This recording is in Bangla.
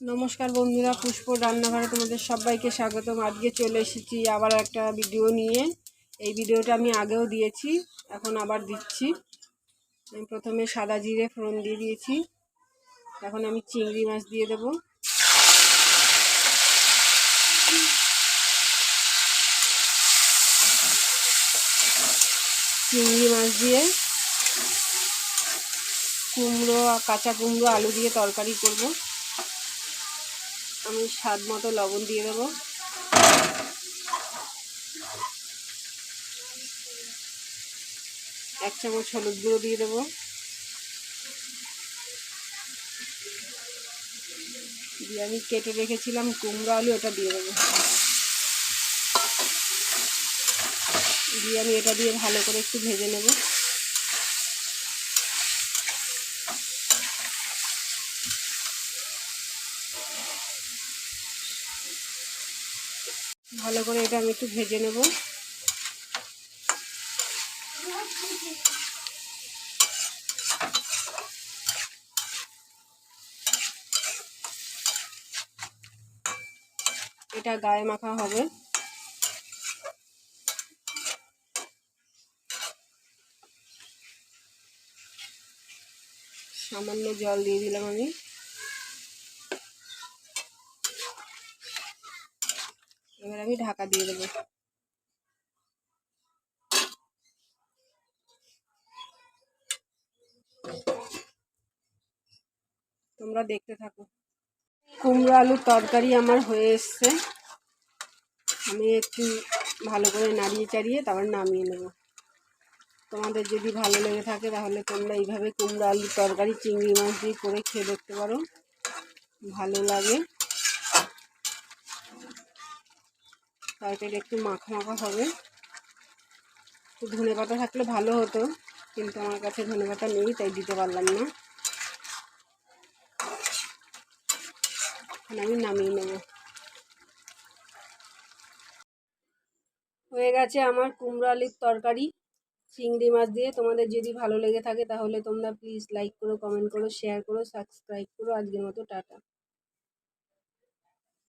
নমস্কার বন্ধুরা পুষ্প রান্নাঘরে তোমাদের সবাইকে স্বাগতম। আজকে চলে এসেছি আবার একটা ভিডিও নিয়ে। এই ভিডিওটা আমি আগেও দিয়েছি, এখন আবার দিচ্ছি। আমি প্রথমে সাদা জিরে ফোড়ন দিয়ে দিয়েছি। এখন আমি চিংড়ি মাছ দিয়ে দেব। চিংড়ি মাছ দিয়ে কুমড়ো কাঁচা কুমড়ো আলু দিয়ে তরকারি করব। আমি স্বাদ মতো লবণ দিয়ে দেবো। এক চামচ হলুদ গুঁড়ো দিয়ে দেবো। দিয়ে আমি কেটে রেখেছিলাম কুমড়ো আলু, ওটা দিয়ে দেবো। দিয়ে আমি এটা দিয়ে ভালো করে একটু ভেজে নেব। ভালো করে এটা আমি একটু ভেজে নেব। এটা গায়ে মাখা হবে। সামান্য জল দিয়ে দিলাম আমি। এবার আমি ঢাকা দিয়ে দেবো। তোমরা দেখতে থাকো। কুমড়ো আলুর তরকারি আমার হয়ে এসছে। আমি একটু ভালো করে নাড়িয়ে চাড়িয়ে তারপর নামিয়ে নেব। তোমাদের যদি ভালো লেগে থাকে তাহলে তোমরা এইভাবে কুমড়ো আলুর তরকারি, চিংড়ি মাছ দিয়ে করে খেয়ে দেখতে পারো। ভালো লাগে। তরকারি একটু মাখা মাখা হবে। তো ধনে পাতা থাকলে ভালো হতো, কিন্তু আমার কাছে ধনে পাতা নেই, তাই দিতে পারলাম না। আমি নামিয়ে নেব। হয়ে গেছে আমার কুমড়ো আলুর তরকারি। চিংড়ি মাছ দিয়ে তোমাদের যদি ভালো লেগে থাকে তাহলে তোমরা প্লিজ লাইক করো কমেন্ট করো শেয়ার করো সাবস্ক্রাইব করো। আজকের মতো টাটা।